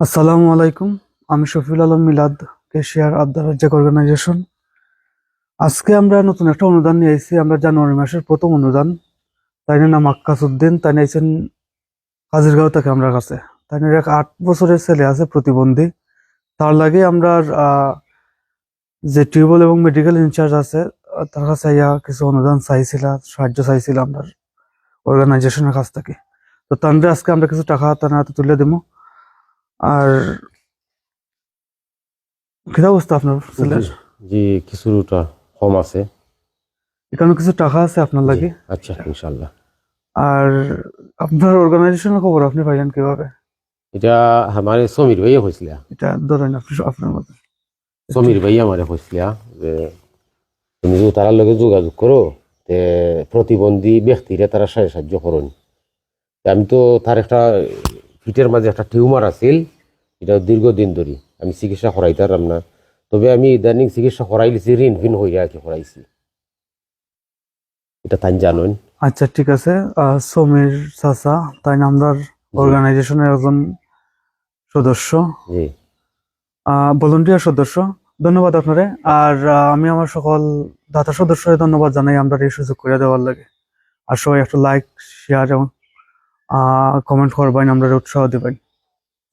আসসালামু আলাইকুম। আমি শফিউল আলম মিলাদ, কেশিয়ার আবদার রাজ্জাক অর্গানাইজেশন। আজকে আমরা নতুন একটা অনুদান নিয়ে এসেছি আমরা জানুয়ারি মাসের প্রথম অনুদান। তাই নাম আক্কাস উদ্দিন। তাই নিয়েছেন কাজিরগাঁও থেকে আমরা কাছে। তাই এক আট বছরের ছেলে আছে, প্রতিবন্ধী। তার লাগে আমরা যে টিউবওয়েল এবং মেডিকেল ইনচার্জ আছে, তার কাছে ইয়া কিছু অনুদান চাইছিল, সাহায্য চাইছিল আমরা অর্গানাইজেশনের কাছ থেকে। তো তান্ডে আজকে আমরা কিছু টাকা তার হাতে তুলে দেবো আর কি অবস্থা আপনার ছেলের? জি, কিছুটা কম আছে। এখানে কিছু টাকা আছে আপনার লাগে? আচ্ছা ইনশাল্লাহ আর আপনার অর্গানাইজেশনের খবর আপনি পাইলেন কীভাবে? এটা আমার সমীর ভাইয়া হয়েছিল এটা ধরেন আপনি আপনার মতো। সমীর ভাইয়া আমার হয়েছিল যে তুমি যদি তার লগে যোগাযোগ করো তে প্রতিবন্ধী ব্যক্তিরা তারা সাহায্য সাহায্য করুন আমি তো তার একটা ফিটের মাঝে একটা টিউমার আছিল এটা দীর্ঘদিন ধরে। আমি চিকিৎসা করাইতাম না। তবে আমি ইদানিং চিকিৎসা করাই লিছি ঋণ ফিন হইয়া কি করাইছি। এটা তাই জানেন। আচ্ছা ঠিক আছে। সমীর চাচা তাই না আমরা অর্গানাইজেশনের একজন সদস্য। জি। ভলেন্টিয়ার সদস্য। ধন্যবাদ আপনারে। আর আমি আমার সকল দাতা সদস্যদের ধন্যবাদ জানাই আমরা এই সুযোগ করে দেওয়ার লাগে। আর সবাই একটা লাইক শেয়ার এবং কমেন্ট করবেন আমরা উৎসাহ দিবেন।